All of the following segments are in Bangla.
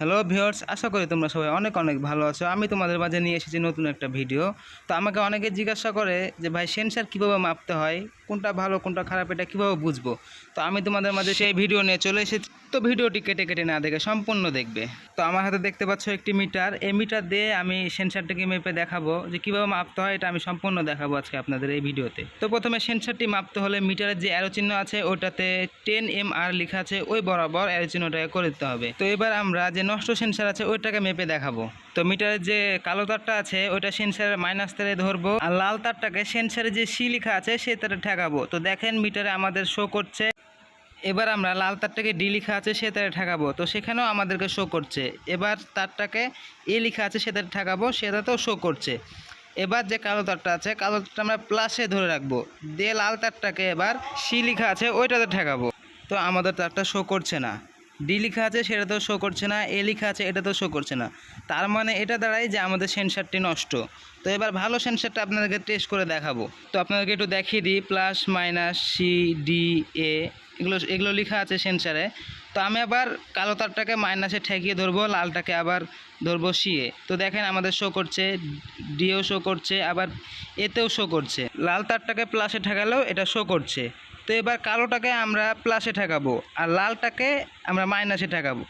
হ্যালো ভিউয়ার্স আশা করি তোমরা সবাই অনেক অনেক ভালো আছো। আমি তোমাদের মাঝে নিয়ে এসেছি নতুন একটা ভিডিও তো আমাকে অনেকে জিজ্ঞাসা করে যে, ভাই সেন্সার কীভাবে মাপতে হয়? কোনটা ভালো, কোনটা খারাপ, এটা কীভাবে বুঝব? তো আমি তোমাদের মাঝে সেই ভিডিও নিয়ে চলে এসেছি। তো ভিডিওটি কেটে কেটে না দেখে সম্পূর্ণ দেখবে। তো আমার হাতে দেখতে পাচ্ছ একটি মিটার। এই মিটার দিয়ে আমি সেন্সারটাকে মেপে দেখাবো যে, কীভাবে মাপতে হয় এটা আমি সম্পূর্ণ দেখাবো আজকে আপনাদের এই ভিডিওতে তো প্রথমে সেন্সারটি মাপতে হলে মিটারের যে অ্যারো চিহ্ন আছে, ওটাতে টেন এম আর লেখা আছে। ওই বরাবর অ্যারো চিহ্নটাকে করে দিতে হবে। তো এবার আমরা যে নষ্ট সেন্সার আছে, ওইটাকে মেপে দেখাবো। তো মিটারের যে কালো তারটা আছে, ওইটা সেন্সারের মাইনাস তারে ধরবো। আর লাল তারটাকে সেন্সারে যে সি লেখা আছে, সে তারে ঠেকাবো। তো দেখেন মিটারে আমাদের শো করছে। এবার আমরা লাল তারটাকে ডি লেখা আছে, সে তারে ঠেকাবো। তো সেখানেও আমাদেরকে শো করছে। এবার তারটাকে এ লেখা আছে, সে তারে ঠেকাবো, সেটাতেও শো করছে। এবার যে কালো তারটা আছে, কালো তারটা আমরা প্লাসে ধরে রাখব। দিয়ে লাল তারটাকে এবার সি লেখা আছে, ওইটাতে ঠেকাবো। তো আমাদের তারটা শো করছে না। ডি লেখা আছে, সেটা তো শো করছে না, এ লেখা আছে, এটা তো শো করছে না। তার মানে এটা দাঁড়ায় যে আমাদের সেন্সারটি নষ্ট। তো এবার ভালো সেন্সারটা আপনাদেরকে টেস্ট করে দেখাবো। তো আপনাদেরকে একটু দেখিয়ে দিই plus minus C D A এগুলো এগুলো লেখা আছে সেন্সারে তো আমি আবার কালো তারটাকে মাইনাসে ঠেকিয়ে ধরবো, লালটাকে আবার ধরবো সিএ তো দেখেন আমাদের শো করছে ডিও শো করছে, আবার এতেও শো করছে। লাল তারটাকে প্লাসে ঠেকালেও এটা শো করছে। তো এবার কালোটাকে আমরা প্লাসে ঠেকাবো আর লালটাকে আমরা মাইনাসে ঠেকাবো।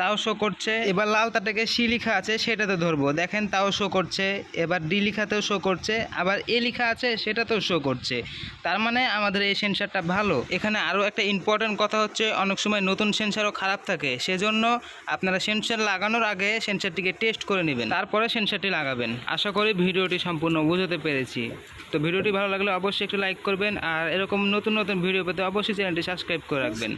তাও শো করছে। এবার লাল তারটাকে সি লেখা আছে, সেটাতে ধরবো। দেখেন, তাও শো করছে। এবার ডি লিখাতেও শো করছে। আবার এ লিখা আছে, সেটাতেও শো করছে। তার মানে আমাদের এই সেন্সারটা ভালো। এখানে আরও একটা ইম্পর্ট্যান্ট কথা হচ্ছে, অনেক সময় নতুন সেন্সারও খারাপ থাকে। সেজন্য আপনারা সেন্সার লাগানোর আগে সেন্সারটিকে টেস্ট করে নেবেন। তারপরে সেন্সারটি লাগাবেন। আশা করি ভিডিওটি সম্পূর্ণ বুঝতে পেরেছি। তো ভিডিওটি ভালো লাগলে অবশ্যই একটু লাইক করবেন। আর এরকম নতুন নতুন ভিডিও পেতে অবশ্যই চ্যানেলটি সাবস্ক্রাইব করে রাখবেন।